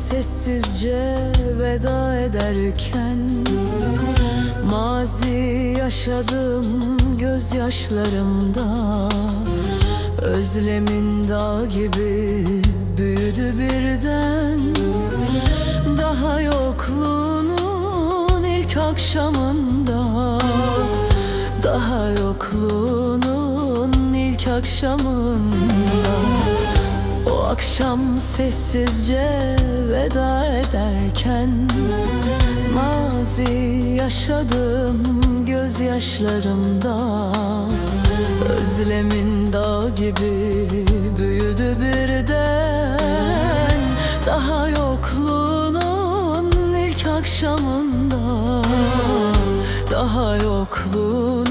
sessizce veda ederken Mazi yaşadım gözyaşlarımda. Özlemin dağ gibi büyüdü birden. Daha yokluğunun ilk akşamında. Daha yokluğunun ilk akşamında akşam sessizce veda ederken Mazi yaşadım gözyaşlarımda. Özlemin dağ gibi büyüdü birden. Daha yokluğunun ilk akşamında. Daha yokluğunun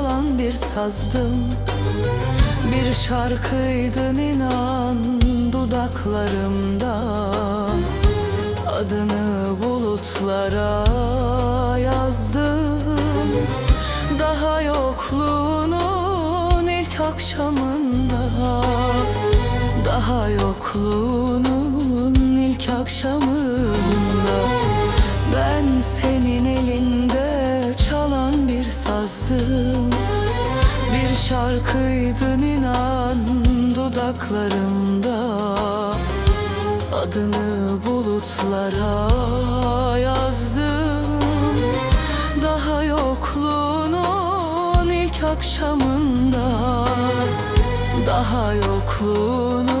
çalan bir sazdım. Bir şarkıydın inan dudaklarımda. Adını bulutlara yazdım. Daha yokluğunun ilk akşamında. Daha yokluğunun ilk akşamında Bir şarkıydın inan dudaklarımda. Adını bulutlara yazdım. Daha yokluğunun ilk akşamında. Daha yokluğunun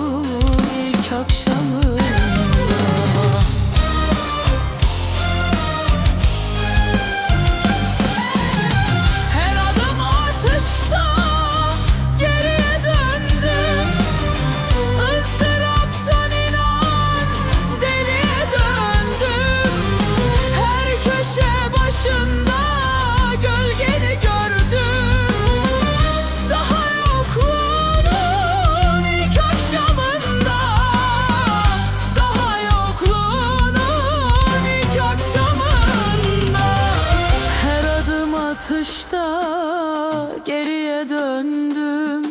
geriye döndüm.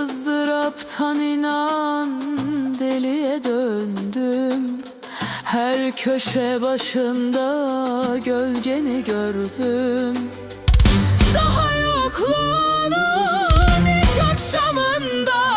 Izdıraptan inan deliye döndüm. Her köşe başında gölgeni gördüm. Daha yokluğunun ilk akşamında